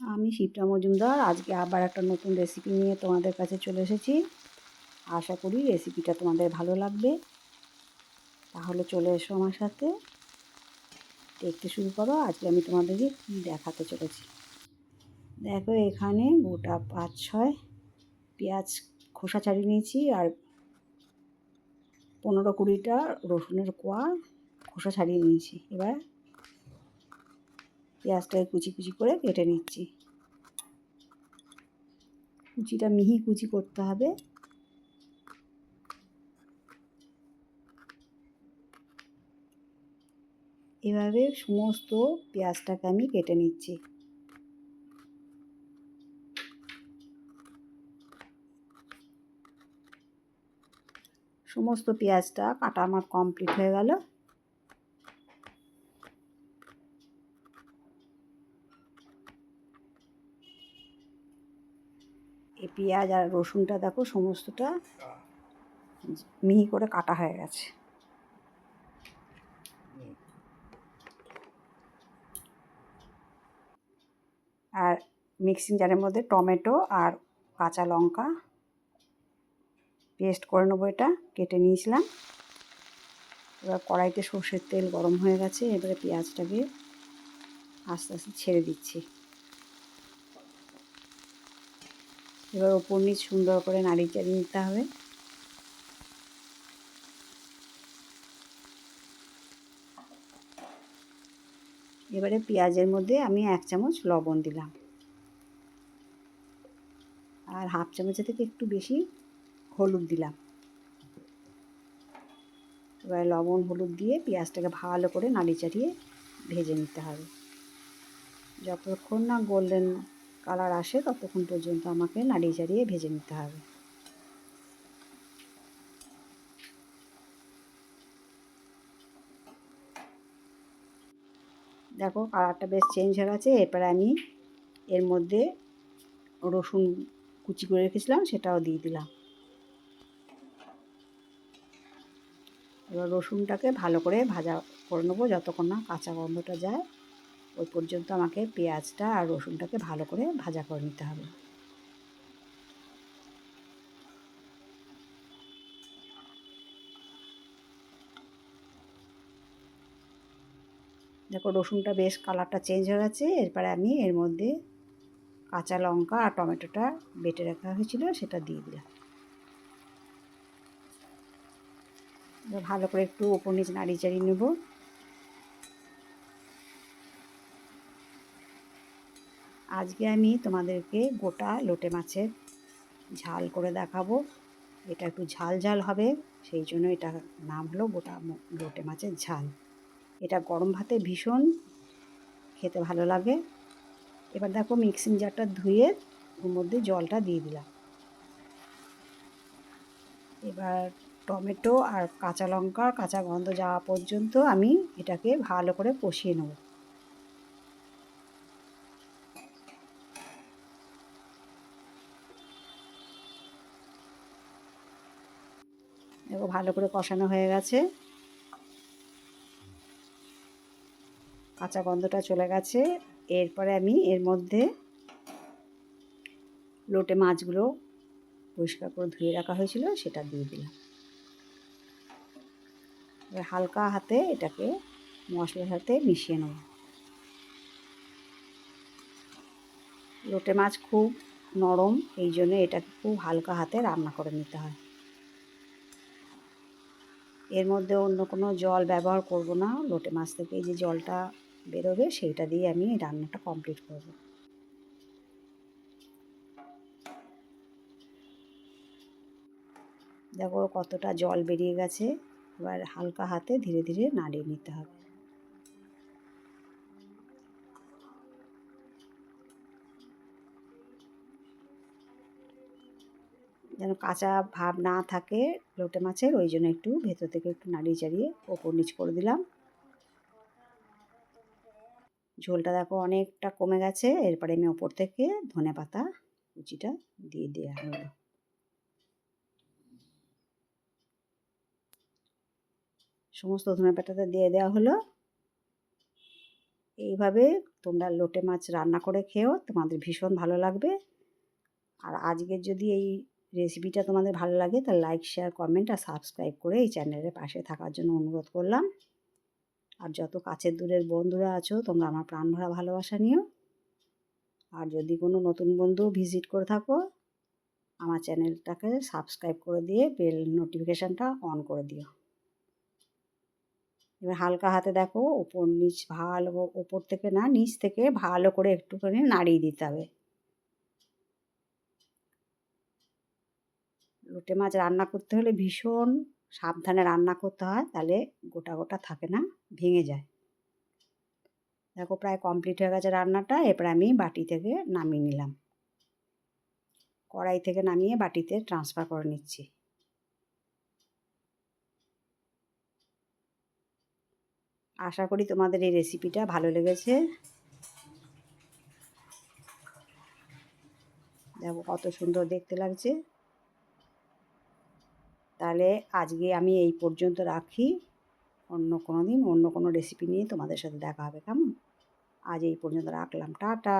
আমি শিপ্রা মজুমদার। আজকে আবার একটা নতুন রেসিপি নিয়ে তোমাদের কাছে চলে এসেছি। আশা করি রেসিপিটা তোমাদের ভালো লাগবে। তাহলে চলে এসো আমার সাথে। দেখতে শুরু করো। আজকে আমি তোমাদেরকে কী দেখাতে চলেছি। দেখো, এখানে গোটা পাঁচ ছয় পেঁয়াজ খোসা ছাড়িয়ে নিয়েছি আর পনেরো কুড়িটা রসুনের কোয়া খোসা ছাড়িয়ে নিয়েছি। এবার পেঁয়াজটাকে কুচি কুচি করে কেটে নিচ্ছি। কুচিটা মিহি কুচি করতে হবে। এভাবে সমস্ত পেঁয়াজটাকে আমি কেটে নিচ্ছি। সমস্ত পেঁয়াজটা কাটা আমার কমপ্লিট হয়ে গেল। এই পেঁয়াজ আর রসুনটা দেখো সমস্তটা মিহি করে কাটা হয়ে গেছে। আর মিক্সিং জারের মধ্যে টমেটো আর কাঁচা লঙ্কা পেস্ট করে নেব এটা, কেটে নিয়েছিলাম। এবার কড়াইতে সর্ষের তেল গরম হয়ে গেছে, এবারে পেঁয়াজটাকে আস্তে আস্তে ছেড়ে দিচ্ছি। এবার ওপর নিচ সুন্দর করে নাড়ি চাড়িয়ে নিতে হবে। এবারে পেঁয়াজের মধ্যে আমি এক চামচ লবণ দিলাম। আর হাফ চামচের থেকে একটু বেশি হলুদ দিলাম। এবার লবণ হলুদ দিয়ে পেঁয়াজটাকে ভালো করে নাড়ি চাড়িয়ে ভেজে নিতে হবে। যতক্ষণ না গোল্ডেন কালার আসে, ততক্ষণ পর্যন্ত আমাকে নাড়িয়ে চাড়িয়ে ভেজে নিতে হবে। দেখো, কালারটা বেশ চেঞ্জ হয়ে গেছে। এরপরে আমি এর মধ্যে রসুন কুচি করে রেখেছিলাম, সেটাও দিয়ে দিলাম। এবার রসুনটাকে ভালো করে ভাজা করে নেব, যতক্ষণ না কাঁচা গন্ধটা যায়। ওই পর্যন্ত আমাকে পেঁয়াজটা আর রসুনটাকে ভালো করে ভাজা করে নিতে হবে। দেখো রসুনটা বেশ কালারটা চেঞ্জ হয়ে গেছে, এরপরে আমি এর মধ্যে কাঁচা লঙ্কা আর টমেটোটা বেটে রাখা হয়েছিল, সেটা দিয়ে দিলাম। ভালো করে একটু ওপর নিচে নাড়িয়ে চাড়িয়ে নেব। আজকে আমি তোমাদেরকে গোটা লোটে মাছের ঝাল করে দেখাবো। এটা একটু ঝাল ঝাল হবে, সেই জন্য এটা নাম হলো গোটা লোটে মাছের ঝাল। এটা গরম ভাতে ভীষণ খেতে ভালো লাগে। এবার দেখো মিক্সিং জারটা ধুয়ে ওর মধ্যে জলটা দিয়ে দিলাম। এবার টমেটো আর কাঁচা লঙ্কার কাঁচা গন্ধ যাওয়া পর্যন্ত আমি এটাকে ভালো করে কষিয়ে নেব। দেখো ভালো করে কষানো হয়ে গেছে। কাঁচা গন্ধটা চলে গেছে। এরপরে আমি এর মধ্যে লোটে মাছগুলো পরিষ্কার করে ধুয়ে রাখা হয়েছিল, সেটা দিয়ে দিলাম। এবার হালকা হাতে এটাকে মশলার সাথে মিশিয়ে নেব। লোটে মাছ খুব নরম, এই জন্য এটাকে খুব হালকা হাতে রান্না করে নিতে হয়। এর মধ্যে অন্য কোনো জল ব্যবহার করব না। লোটে মাছ থেকে যে জলটা বেরোবে, সেইটা দিয়ে আমি রান্নাটা কমপ্লিট করব। দেখো কতটা জল বেরিয়ে গেছে। এবার হালকা হাতে ধীরে ধীরে নাড়িয়ে নিতে হবে। যেন কাঁচা ভাব না থাকে লোটে মাছের, ওই জন্য একটু ভেতর থেকে একটু নাড়িয়ে চাড়িয়ে ওপর নিচ করে দিলাম। ঝোলটা দেখো অনেকটা কমে গেছে, এরপরে আমি ওপর থেকে ধনে পাতা, কুচিটা দিয়ে দেওয়া হলো। সমস্ত ধনে পাতাটা দিয়ে দেওয়া হলো। এইভাবে তোমরা লোটে মাছ রান্না করে খেও তোমাদের ভীষণ ভালো লাগবে। আর আজকের যদি এই রেসিপিটা তোমাদের ভালো লাগে, তাহলে লাইক শেয়ার কমেন্ট আর সাবস্ক্রাইব করে এই চ্যানেলের পাশে থাকার জন্য অনুরোধ করলাম। আর যত কাছের দূরের বন্ধুরা আছো, তোমরা আমার প্রাণ ভরা ভালোবাসা নিও। আর যদি কোনো নতুন বন্ধু ভিজিট করে থাকো, আমার চ্যানেলটাকে সাবস্ক্রাইব করে দিয়ে বেল নোটিফিকেশানটা অন করে দিও। এবার হালকা হাতে দেখো, ওপর নিচ ভালো, ওপর থেকে না, নিচ থেকে ভালো করে একটুখানি নাড়িয়ে দিতে হবে। লোটে মাছ রান্না করতে হলে ভীষণ সাবধানে রান্না করতে হয়, তাহলে গোটা গোটা থাকে না, ভেঙে যায়। দেখো প্রায় কমপ্লিট হয়ে গেছে রান্নাটা, এরপর আমি বাটি থেকে নামিয়ে নিলাম। কড়াই থেকে নামিয়ে বাটিতে ট্রান্সফার করে নিচ্ছি। আশা করি তোমাদের এই রেসিপিটা ভালো লেগেছে। দেখো কত সুন্দর দেখতে লাগছে। তাহলে আজকে আমি এই পর্যন্ত রাখি। অন্য কোনো দিন অন্য কোনো রেসিপি নিয়ে তোমাদের সাথে দেখা হবে, কেমন? আজ এই পর্যন্ত রাখলাম। টাটা!